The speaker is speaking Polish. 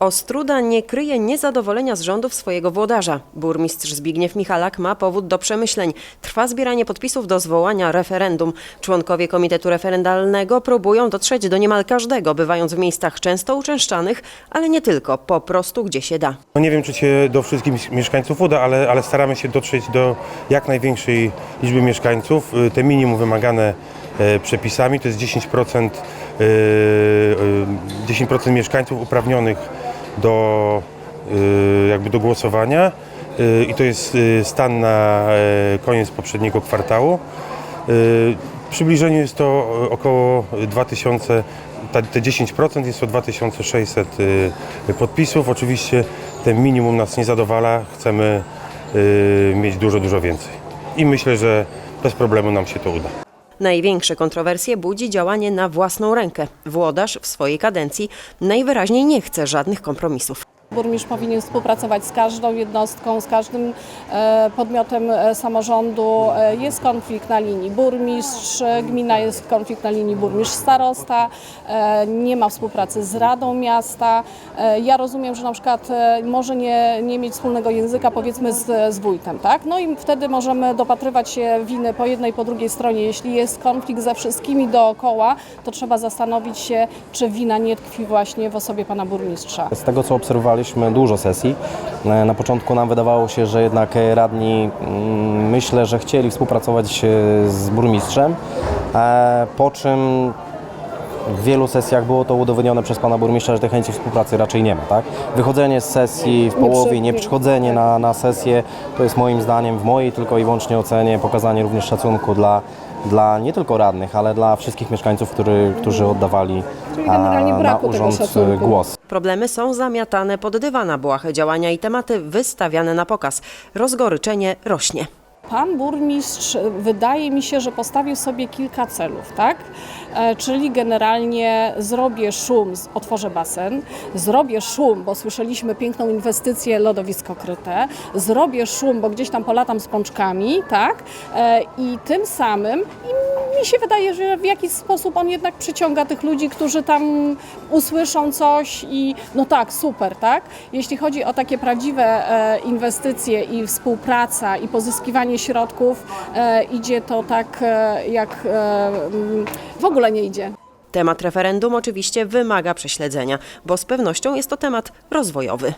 Ostruda nie kryje niezadowolenia z rządów swojego włodarza. Burmistrz Zbigniew Michalak ma powód do przemyśleń. Trwa zbieranie podpisów do zwołania referendum. Członkowie Komitetu Referendalnego próbują dotrzeć do niemal każdego, bywając w miejscach często uczęszczanych, ale nie tylko, po prostu gdzie się da. No nie wiem, czy się do wszystkich mieszkańców uda, ale, ale staramy się dotrzeć do jak największej liczby mieszkańców. Y, Te minimum wymagane e, przepisami to jest 10%, y, y, 10% mieszkańców uprawnionych do, y, jakby do głosowania Y, i to jest y, stan na koniec poprzedniego kwartału. W przybliżeniu jest to około 2000, ta- te 10% jest to 2600 y, podpisów. Oczywiście ten minimum nas nie zadowala, chcemy mieć dużo, dużo więcej. I myślę, że bez problemu nam się to uda. Największe kontrowersje budzi działanie na własną rękę. Włodarz w swojej kadencji najwyraźniej nie chce żadnych kompromisów. Burmistrz powinien współpracować z każdą jednostką, z każdym e, podmiotem e, samorządu. E, Jest konflikt na linii burmistrz, gmina jest konflikt na linii burmistrz starosta, e, nie ma współpracy z Radą Miasta. Ja rozumiem, że na przykład może nie, nie mieć wspólnego języka powiedzmy z, z wójtem, tak? No i wtedy możemy dopatrywać się winy po jednej, po drugiej stronie. Jeśli jest konflikt ze wszystkimi dookoła, to trzeba zastanowić się, czy wina nie tkwi właśnie w osobie pana burmistrza. Z tego co obserwowaliśmy dużo sesji, na początku nam wydawało się, że jednak e, radni mm, myślę, że chcieli współpracować e, z burmistrzem, e, po czym w wielu sesjach było to udowodnione przez pana burmistrza, że tej chęci współpracy raczej nie ma. Tak? Wychodzenie z sesji w połowie, nie przychodzenie na, na sesję, to jest moim zdaniem, w mojej tylko i wyłącznie ocenie, pokazanie również szacunku dla, dla nie tylko radnych, ale dla wszystkich mieszkańców, który, którzy oddawali a, na urząd e, głos. Problemy są zamiatane pod dywan, a błahe działania i tematy wystawiane na pokaz. Rozgoryczenie rośnie. Pan burmistrz wydaje mi się, że postawił sobie kilka celów, tak? E, czyli generalnie zrobię szum, otworzę basen, zrobię szum, bo słyszeliśmy piękną inwestycję lodowisko kryte, zrobię szum, bo gdzieś tam polatam z pączkami, tak? E, I tym samym i mi się wydaje, że w jakiś sposób on jednak przyciąga tych ludzi, którzy tam usłyszą coś i no tak, super, tak? Jeśli chodzi o takie prawdziwe e, inwestycje i współpraca i pozyskiwanie środków, e, idzie to tak e, jak e, mm, w ogóle nie idzie. Temat referendum oczywiście wymaga prześledzenia, bo z pewnością jest to temat rozwojowy.